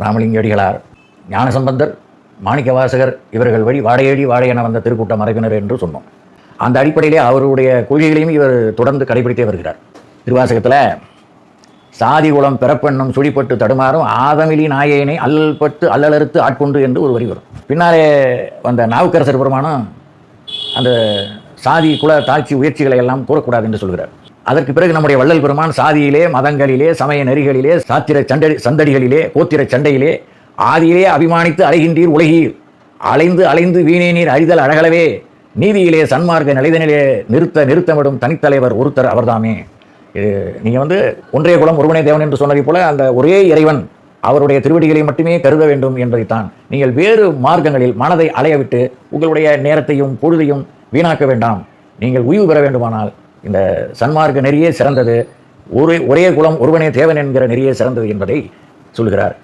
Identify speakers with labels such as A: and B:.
A: ராமலிங்க அடிகளார் ஞானசம்பந்தர் மாணிக்கவாசகர் இவர்கள் வழி வாடையடி வாழையென வந்த திருக்கூட்ட மரபினர் என்று சொன்னோம். அந்த அடிப்படையிலே அவருடைய கொள்கைகளையும் இவர் தொடர்ந்து கடைபிடித்தே வருகிறார். திருவாசகத்தில் சாதி குலம் பிறப்பெண்ணும் சுழிப்பட்டு தடுமாறும் ஆதமிலி நாயேனை அல்பட்டு அல்லலறுத்து ஆட்கொண்டு என்று ஒரு வரி வரும். பின்னாலே வந்த நாவுக்கரசர் பெருமானம் அந்த சாதி குல தாழ்ச்சி உயர்ச்சிகளை எல்லாம் கூறக்கூடாது என்று சொல்கிறார். அதற்கு பிறகு நம்முடைய வள்ளல் பெருமான் சாதியிலே மதங்களிலே சமய நெறிகளிலே சாத்திர சண்டடி சந்தடிகளிலே கோத்திர சண்டையிலே ஆதியிலே அபிமானித்து அலைகின்றீர் உலகீர். அலைந்து அலைந்து வீணே நீர் அழிதல் அழகலவே நீதியிலே சன்மார்க்க நிலைதனிலே நிறுத்த நிறுத்தமிடும் தனித்தலைவர் ஒருத்தர் அவர்தாமே. நீங்கள் வந்து ஒன்றே குலம் ஒருவனே தேவன் என்று சொன்னதைப் போல அந்த ஒரே இறைவன் அவருடைய திருவடிகளை மட்டுமே கருத வேண்டும் என்பதைத்தான். நீங்கள் வேறு மார்க்கங்களில் மனதை அலையவிட்டு உங்களுடைய நேரத்தையும் பொழுதையும் வீணாக்க வேண்டாம். நீங்கள் உய்வு பெற வேண்டுமானால் இந்த சன்மார்க்க நெறியே சிறந்தது. ஒரே ஒரே குலம் ஒருவனே தேவன் என்கிற நெறியே சிறந்தது என்பதை சொல்கிறார்.